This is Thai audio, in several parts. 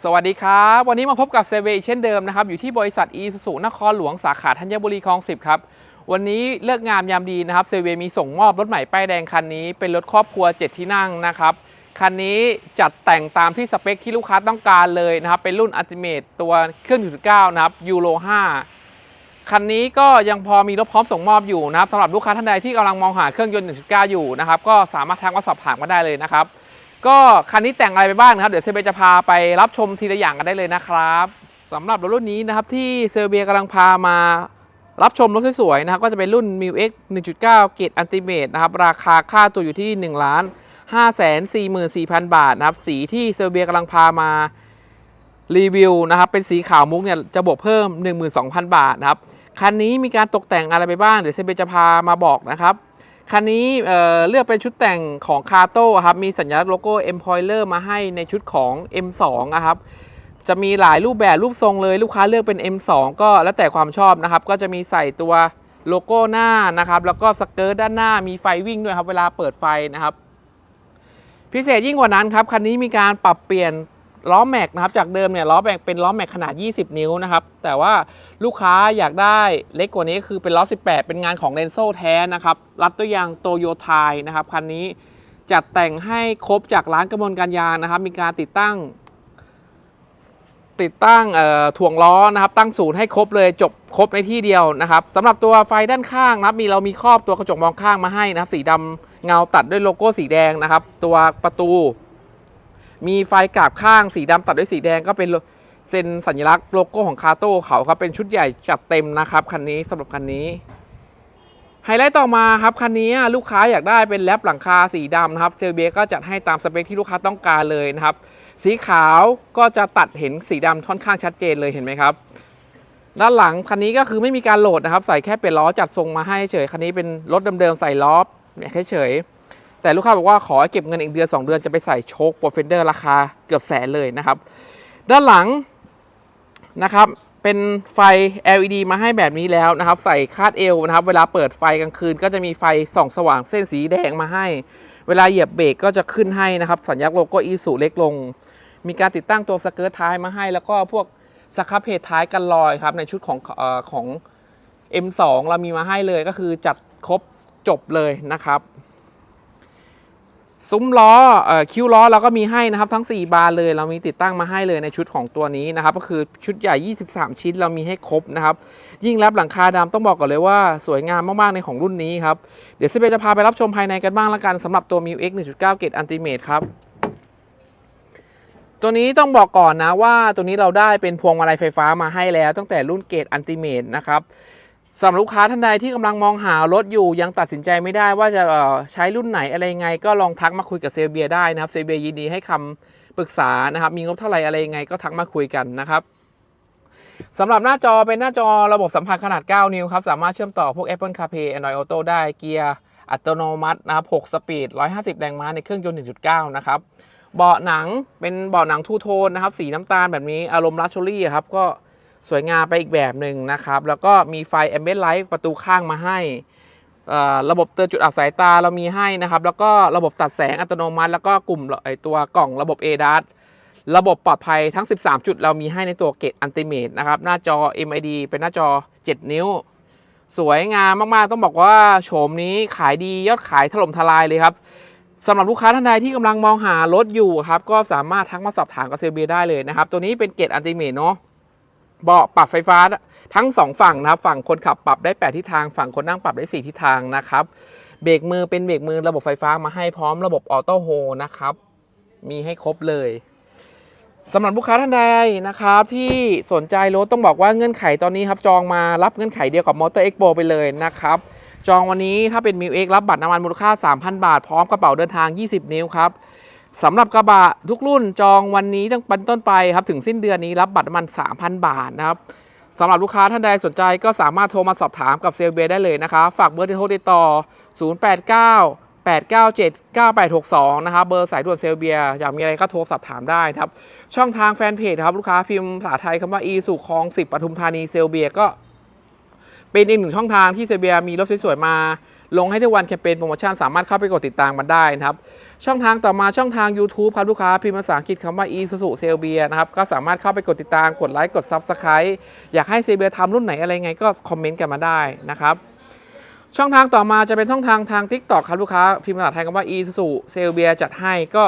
สวัสดีครับ วันนี้มาพบกับเซเวอีกเช่นเดิมนะครับ อยู่ที่บริษัทอีสุสุนครหลวงสาขาธัญบุรีคลองสิบครับ วันนี้เลิกงามยามดีนะครับเซเวมีส่งมอบรถใหม่ป้ายแดงคันนี้ เป็นรถครอบครัว 7 ที่นั่งนะครับ คันนี้จัดแต่งตามที่สเปคที่ลูกค้าต้องการเลยนะครับ เป็นรุ่นอัลติเม e ตัวเครื่อง1.9นะครับยูโร5คันนี้ก็ยังพอมีรถพร้อมส่งมอบอยู่นะครับสำหรับลูกค้าท่านใดที่กำลังมองหาเครื่องยนต์1.9อยู่นะครับก็สามารถทักมาสอบถามมาได้เลยนะครับ ก็คันนี้แต่งอะไรไปบ้างนะครับ เดี๋ยวเซเบียจะพาไปรับชมทีละอย่างกันได้เลยนะครับสำหรับรถรุ่นนี้นะครับที่เซเบียกำลังพามารับชมรถสวยๆนะครับก็จะเป็นรุ่น m ิ X 1.9 เกรดอันติเมตนะครับราคาค่าตัวอยู่ที่ 1 ล้าน5 4 4 0 0 0 บาทนะครับสีที่เซเบียกำลังพามารีวิวนะครับเป็นสีขาวมุกเนี่ยจะบวกเพิ่ม 12,000 บาทนะครับคันนี้มีการตกแต่งอะไรไปบ้างเดี๋ยวเซเบียจะพามาบอกนะครับ คันนี้เเลือกเป็นชุดแต่งของคาโต้ครับ มีสัญลักษณ์โลโก้ e m p o i l e r มาให้ในชุดของ M2 นะครับ จะมีหลายรูปแบบรูปทรงเลยลูกค้าเลือกเป็น M2 ก็แล้วแต่ความชอบนะครับ ก็จะมีใส่ตัวโลโก้หน้านะครับ แล้วก็สเกิร์ตด้านหน้ามีไฟวิ่งด้วยครับ เวลาเปิดไฟนะครับ พิเศษยิ่งกว่านั้นครับ คันนี้มีการปรับเปลี่ยน ล้อแม็กนะครับจากเดิมเนี่ยล้อแม็กเป็นล้อแม็กขนาด 20 นิ้วนะครับแต่ว่าลูกค้าอยากได้เล็กกว่านี้คือเป็นล้อ 18 เป็นงานของเรนโซแท้นะครับรัดตัวยางโตโยไทยนะครับคันนี้จัดแต่งให้ครบจากร้านกระมวลการยางนะครับ มีการติดตั้ง ติดตั้งถ่วงล้อนะครับ ตั้งศูนย์ให้ครบเลยจบครบในที่เดียวนะครับสำหรับตัวไฟด้านข้างนะครับ มีเรามีครอบตัวกระจกมองข้างมาให้นะครับ สีดำเงาตัดด้วยโลโก้สีแดงนะครับ ตัวประตู มีไฟกราบข้างสีดำตัดด้วยสีแดงก็เป็นเซ็นสัญลักษณ์โลโก้ของคาโต้เขาครับเป็นชุดใหญ่จัดเต็มนะครับคันนี้สำหรับคันนี้ไฮไลท์ต่อมาครับคันนี้ลูกค้าอยากได้เป็นแรปหลังคาสีดำนะครับเซลเบียก็จัดให้ตามสเปคที่ลูกค้าต้องการเลยนะครับ สีขาวก็จะตัดเห็นสีดำค่อนข้างชัดเจนเลยเห็นไหมครับด้านหลังคันนี้ก็คือไม่มีการโหลดนะครับ ใส่แค่เป็นล้อจัดทรงมาให้เฉยคันนี้เป็นรถเดิมๆใส่ล้อเนี่ยเฉยๆ แต่ลูกค้าบอกว่าขอเก็บเงินอีกเดือน 2 เดือนจะไปใส่โชคโปรเฟนเดอร์ราคาเกือบแสนเลยนะครับ ด้านหลังนะครับเป็นไฟ LED มาให้แบบนี้แล้วนะครับ ใส่คาดเอวนะครับ เวลาเปิดไฟกลางคืน ก็จะมีไฟส่องสว่างเส้นสีแดงมาให้ เวลาเหยียบเบรกก็จะขึ้นให้นะครับ สัญลักษณ์โลโก้อีสุเล็กลง มีการติดตั้งตัวสเกิร์ตท้ายมาให้ แล้วก็พวกสครับเพจท้ายกันลอยครับ ในชุดของเออของ M2 เรามีมาให้เลยก็คือจัดครบจบเลยนะครับ ซุ้มล้อเอ่อคิ้วล้อเราก็มีให้นะครับทั้ง 4 บานเลย เรามีติดตั้งมาให้เลยในชุดของตัวนี้นะครับ ก็คือชุดใหญ่ 23 ชิ้นเรามีให้ครบนะครับ ยิ่งแรปหลังคาดำต้องบอกก่อนเลยว่าสวยงามมากๆในของรุ่นนี้ครับ เดี๋ยวซิเบจะพาไปรับชมภายในกันบ้างละกันสำหรับตัว m ิ X 1.9เกรดอันติเม e ครับตัวนี้ต้องบอกก่อนนะว่าตัวนี้เราได้เป็นพวงมาลัยไฟฟ้ามาให้แล้วตั้งแต่รุ่นเกรดอันติเม e นะครับ สำหรับลูกค้าท่านใดที่กำลังมองหารถอยู่ยังตัดสินใจไม่ได้ว่าจะใช้รุ่นไหนอะไรยังไง ก็ลองทักมาคุยกับเซลเบียได้นะครับเซลเบียยินดีให้คำปรึกษานะครับมีงบเท่าไหร่อะไรยังไงก็ทักมาคุยกันนะครับสำหรับหน้าจอเป็นหน้าจอระบบสัมผัสขนาด 9 นิ้วครับสามารถเชื่อมต่อพวก Apple CarPlay Android Auto ได้เกียร์อัตโนมัตินะครับ6สปีด 150 แรงม้าในเครื่องยนต์ 1.9 นะครับเบาะหนังเป็นเบาะหนังทูโทนนะครับสีน้ำตาลแบบนี้อารมณ์ลักชัวรี่ครับก็ สวยงามไปอีกแบบหนึ่งนะครับ แล้วก็มีไฟ Ambient Light ประตูข้างมาให้ ระบบเตือนจุดอับสายตาเรามีให้นะครับ แล้วก็ระบบตัดแสงอัตโนมัติ แล้วก็กลุ่มไอตัวกล่องระบบ ADAS ระบบปลอดภัยทั้ง 13 จุด เรามีให้ในตัวเกตอันติเม e นะครับ หน้าจอ MID เป็นหน้าจอ 7 นิ้ว สวยงามมากๆ ต้องบอกว่าโฉมนี้ขายดียอดขายถล่มทลายเลยครับสำหรับลูกค้าท่านใดที่กำลังมองหารถอยู่ครับ ก็สามารถทักมาสอบถามกับเซลเบียได้เลยนะครับ ตัวนี้เป็นเกตอันติเม e เนาะ เบาะปรับไฟฟ้าทั้ง 2 ฝั่งนะครับ ฝั่งคนขับปรับได้ 8 ทิศทาง ฝั่งคนนั่งปรับได้ 4 ทิศทางนะครับ เบรกมือเป็นเบรกมือระบบไฟฟ้ามาให้พร้อมระบบออโต้โฮนะครับ มีให้ครบเลยสำหรับลูกค้าท่านใดนะครับที่สนใจรถต้องบอกว่าเงื่อนไขตอนนี้ครับจองมารับเงื่อนไขเดียวกับมอเตอร์เอ็กโปไปเลยนะครับ จองวันนี้ถ้าเป็นมิวเอ็กรับบัตรน้ำมันมูลค่า 3,000 บาท พร้อมกระเป๋าเดินทาง 20 นิ้วครับ สำหรับกระบะทุกรุ่นจองวันนี้ตั้งเป็นต้นไปครับถึงสิ้นเดือนนี้รับบัตรมัน 3,000 บาทนะครับสำหรับลูกค้าท่านใดสนใจก็สามารถโทรมาสอบถามกับเซลเบียได้เลยนะครับฝากเบอร์โทรติดต่อ 089 897 9862 นะครับ เบอร์สายด่วนเซลเบีย อยากมีอะไรก็โทรสอบถามได้ครับ ช่องทางแฟนเพจครับ ลูกค้าพิมพ์ภาษาไทยคำว่า e สู่คลอง 10ปทุมธานีเซลเบียก็ เป็นอีกหนึ่งช่องทางที่เซลเบียมีรถสวยๆมา ลงให้ทุกวันแคมเปญโปรโมชั่นสามารถเข้าไปกดติดตามมันได้นะครับ ช่องทางต่อมาช่องทาง YouTube ครับลูกค้าพิมพ์ภาษาอังกฤษคำว่า Isuzu s e l b i a นะครับ ก็สามารถเข้าไปกดติดตามกดไลค์กด Subscribe อยากให้เซเบียทำรุ่นไหนอะไรไงก็คอมเมนต์กันมาได้นะครับช่องทางต่อมาจะเป็นช่องทางทาง TikTok ครับลูกค้า พิมพ์ภาษาไทยคำว่า Isuzu s e l b i a จัดให้ก็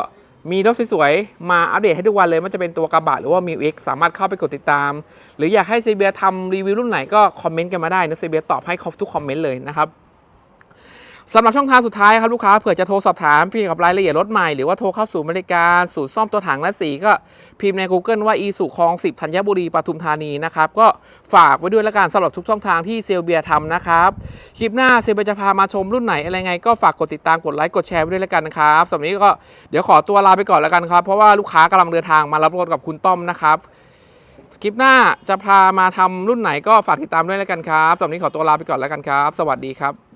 มีรถสวยๆ มาอัปเดตให้ทุกวันเลยมันจะเป็นตัวกระบะหรือว่า m ิว X สามารถเข้าไปกดติดตาม หรืออยากให้เซเบียทำรีวิวรุ่นไหนก็คอมเมนต์กันมาได้นะเซเบียตอบให้ครบทุกคอมเมนต์เลยนะครับ สำหรับช่องทางสุดท้ายครับลูกค้าเผื่อจะโทรสอบถามเกี่ยวกับรายละเอียดรถใหม่หรือว่าโทรเข้าศูนย์บริการศูนย์ซ่อมตัวถังและสีก็พิมพ์ใน Google ว่า e สุคลอง10ธัญบุรีปทุมธานีนะครับก็ฝากไว้ด้วยละกันสำหรับทุกช่องทางที่เซลเบียทำนะครับคลิปหน้าเซลเบียจะพามาชมรุ่นไหนอะไรไง ก็ฝากกดติดตามกดไลค์กดแชร์ไว้ด้วยละกันนะครับสำหรับนี้ก็เดี๋ยวขอตัวลาไปก่อนล้วกันครับเพราะว่าลูกค้ากำลังเดินทางมารับรถกับคุณต้อมนะครับคลิปหน้าจะพามาทำรุ่นไหนก็ฝากติดตามด้วยแล้วกันครับสำหรับนี้ขอตัวลาไปก่อนแล้วกันครับ สวัสดีครับ